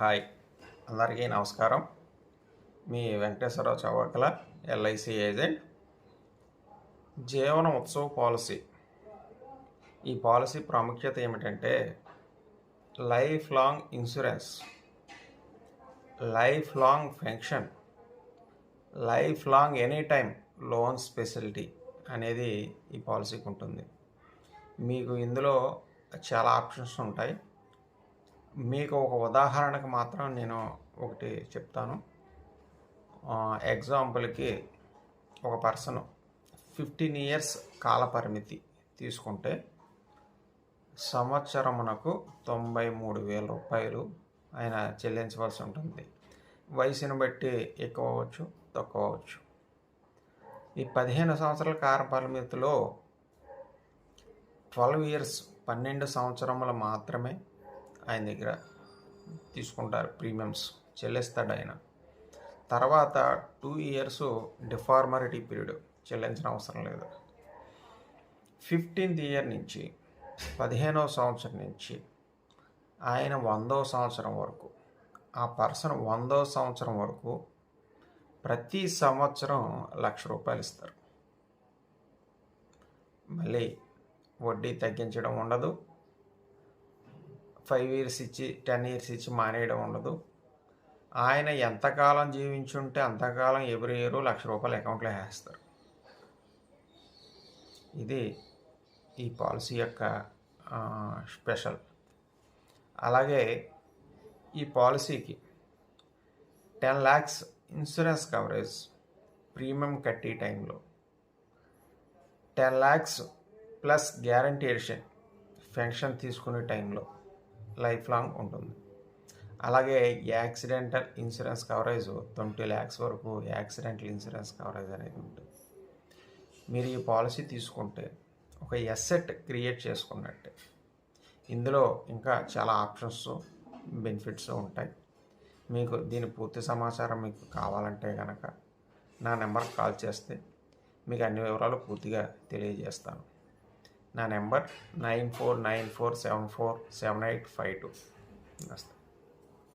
Hi. అందరికీ నమస్కారం. మీ Venkateswararao Chavakala LIC agent. Jeevan Utsav policy. ఈ పాలసీ ప్రాముఖ్యత ఏమిటంటే life long insurance life long pension life long any time loan speciality అనేది ఈ పాలసీకి ఉంటుంది. మీకు ఇందులో చాలా ఆప్షన్స్ ఉంటాయి. మీకు ఒక ఉదాహరణకు మాత్రం నేను ఒకటి చెప్తాను. ఎగ్జాంపుల్కి ఒక పర్సన్ ఫిఫ్టీన్ ఇయర్స్ కాల పరిమితి తీసుకుంటే సంవత్సరమునకు తొంభై మూడు వేల రూపాయలు ఆయన చెల్లించవలసి ఉంటుంది. వయసును బట్టి ఎక్కువ అవ్వచ్చు తక్కువ అవ్వచ్చు ఈ పదిహేను సంవత్సరాల కాల పరిమితిలో ట్వెల్వ్ ఇయర్స్ పన్నెండు సంవత్సరములు మాత్రమే ఆయన దగ్గర తీసుకుంటారు ప్రీమియమ్స్ చెల్లిస్తాడు ఆయన. తర్వాత టూ ఇయర్స్ డిఫార్మాలిటీ పీరియడ్ చెల్లించిన అవసరం లేదు. ఫిఫ్టీన్త్ ఇయర్ నుంచి పదిహేనవ సంవత్సరం నుంచి ఆయన వందో సంవత్సరం వరకు ఆ పర్సన్ వందో సంవత్సరం వరకు ప్రతి సంవత్సరం లక్ష రూపాయలు ఇస్తారు. మళ్ళీ వడ్డీ తగ్గించడం ఉండదు. ఫైవ్ ఇయర్స్ ఇచ్చి టెన్ ఇయర్స్ ఇచ్చి మానేయడం ఉండదు. ఆయన ఎంతకాలం జీవించుంటే అంతకాలం ఎవరి ఇయర్ లక్ష రూపాయలు అకౌంట్లో వేస్తారు. ఇది ఈ పాలసీ యొక్క స్పెషల్. అలాగే ఈ పాలసీకి ten lakhs insurance coverage premium కట్టే టైంలో ten lakhs plus guarantee addition pension తీసుకునే టైంలో లైఫ్ లాంగ్ ఉంటుంది. అలాగే accidental insurance coverage twenty lakhs వరకు యాక్సిడెంటల్ ఇన్సూరెన్స్ కవరేజ్ అనేది ఉంటుంది. మీరు ఈ పాలసీ తీసుకుంటే ఒక ఎస్సెట్ క్రియేట్ చేసుకున్నట్టే. ఇందులో ఇంకా చాలా ఆప్షన్స్ బెనిఫిట్స్ ఉంటాయి. మీకు దీని పూర్తి సమాచారం మీకు కావాలంటే కనుక నా నెంబర్కి కాల్ చేస్తే మీకు అన్ని వివరాలు పూర్తిగా తెలియజేస్తాను. నా number nine four nine four seven four seven eight five two. నమస్తే.